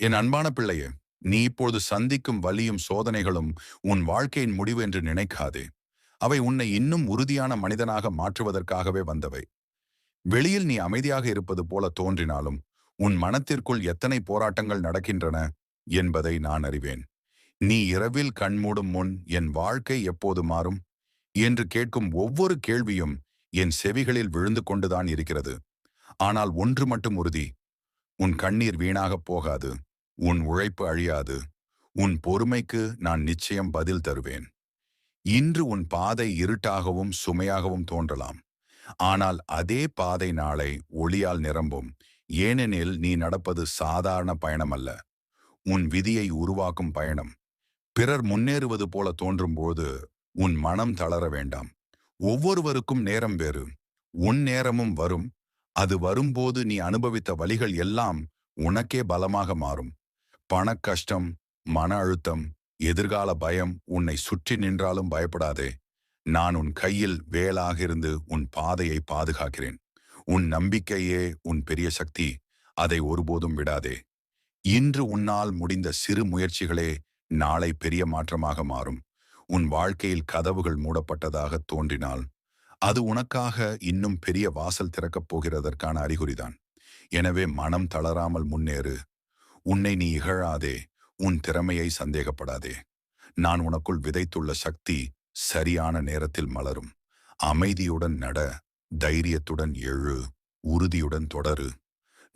என் அன்பான பிள்ளையே நீ இப்போது சந்திக்கும் வலியும் சோதனைகளும் உன் வாழ்க்கையின் முடிவு என்று நினைக்காதே. அவை உன்னை இன்னும் உறுதியான மனிதனாக மாற்றுவதற்காகவே வந்தவை. வெளியில் நீ அமைதியாக இருப்பது போல தோன்றினாலும் உன் மனத்திற்குள் எத்தனை போராட்டங்கள் நடக்கின்றன என்பதை நான் அறிவேன். நீ இரவில் கண்மூடும் முன் என் வாழ்க்கை எப்போது மாறும் என்று கேட்கும் ஒவ்வொரு கேள்வியும் என் செவிகளில் விழுந்து கொண்டுதான் இருக்கிறது. ஆனால் ஒன்று மட்டும் உறுதி உன் கண்ணீர் வீணாகப் போகாது. உன் உழைப்பு அழியாது. உன் பொறுமைக்கு நான் நிச்சயம் பதில் தருவேன். இன்று உன் பாதை இருட்டாகவும் சுமையாகவும் தோன்றலாம். ஆனால் அதே பாதை நாளை ஒளியால் நிரம்பும். ஏனெனில் நீ நடப்பது சாதாரண பயணம் அல்ல உன் விதியை உருவாக்கும் பயணம். பிறர் முன்னேறுவது போல தோன்றும்போது உன் மனம் தளர வேண்டாம். ஒவ்வொருவருக்கும் நேரம் வேறு. உன் நேரமும் வரும். அது வரும்போது நீ அனுபவித்த வழிகள் எல்லாம் உனக்கே பலமாக மாறும். பண கஷ்டம் மன அழுத்தம் எதிர்கால பயம் உன்னை சுற்றி நின்றாலும் பயப்படாதே. நான் உன் கையில் வேலாக இருந்து உன் பாதையை பாதுகாக்கிறேன். உன் நம்பிக்கையே உன் பெரிய சக்தி. அதை ஒருபோதும் விடாதே. இன்று உன்னால் முடிந்த சிறு முயற்சிகளே நாளை பெரிய மாற்றமாக மாறும். உன் வாழ்க்கையில் கதவுகள் மூடப்பட்டதாக தோன்றினால் அது உனக்காக இன்னும் பெரிய வாசல் திறக்கப் போகிறதற்கான அறிகுறிதான். எனவே மனம் தளராமல் முன்னேறு. உன்னை நீ இகழாதே உன் திறமையை சந்தேகப்படாதே. நான் உனக்குள் விதைத்துள்ள சக்தி சரியான நேரத்தில் மலரும். அமைதியுடன் நட தைரியத்துடன் எழு உறுதியுடன் தொடரு.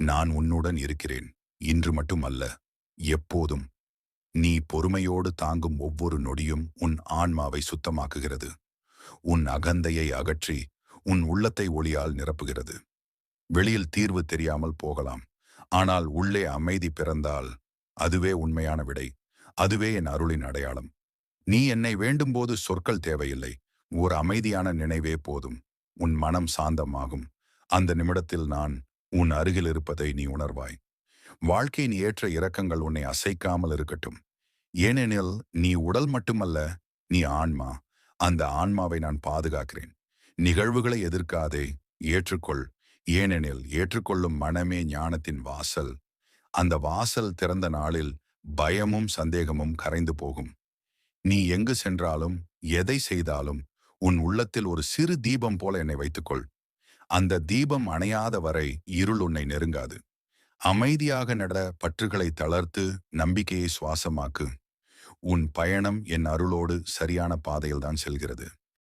நான் உன்னுடன் இருக்கிறேன் இன்று மட்டுமல்ல எப்போதும். நீ பொறுமையோடு தாங்கும் ஒவ்வொரு நொடியும் உன் ஆன்மாவை சுத்தமாக்குகிறது. உன் அகந்தையை அகற்றி உன் உள்ளத்தை ஒளியால் நிரப்புகிறது. வெளியில் தீர்வு தெரியாமல் போகலாம். ஆனால் உள்ளே அமைதி பிறந்தால் அதுவே உண்மையான விடை. அதுவே என் அருளின் அடையாளம். நீ என்னை வேண்டும்போது சொற்கள் தேவையில்லை. ஒரு அமைதியான நினைவே போதும். உன் மனம் சாந்தமாகும். அந்த நிமிடத்தில் நான் உன் அருகில் இருப்பதை நீ உணர்வாய். வாழ்க்கையின் ஏற்ற இரக்கங்கள் உன்னை அசைக்காமல் இருக்கட்டும். ஏனெனில் நீ உடல் மட்டுமல்ல நீ ஆன்மா. அந்த ஆன்மாவை நான் பாதுகாக்கிறேன். நிகழ்வுகளை எதிர்க்காதே. ஏற்றுக்கொள். ஏனெனில் ஏற்றுக்கொள்ளும் மனமே ஞானத்தின் வாசல். அந்த வாசல் திறந்த நாளில் பயமும் சந்தேகமும் கரைந்து போகும். நீ எங்கு சென்றாலும் எதை செய்தாலும் உன் உள்ளத்தில் ஒரு சிறு தீபம் போல என்னை வைத்துக்கொள். அந்த தீபம் அணையாத வரை இருள் உன்னை நெருங்காது. அமைதியாக நட பற்றுகளை தளர்த்து நம்பிக்கையை சுவாசமாக்கு. உன் பயணம் என் அருளோடு சரியான பாதையில்தான் செல்கிறது.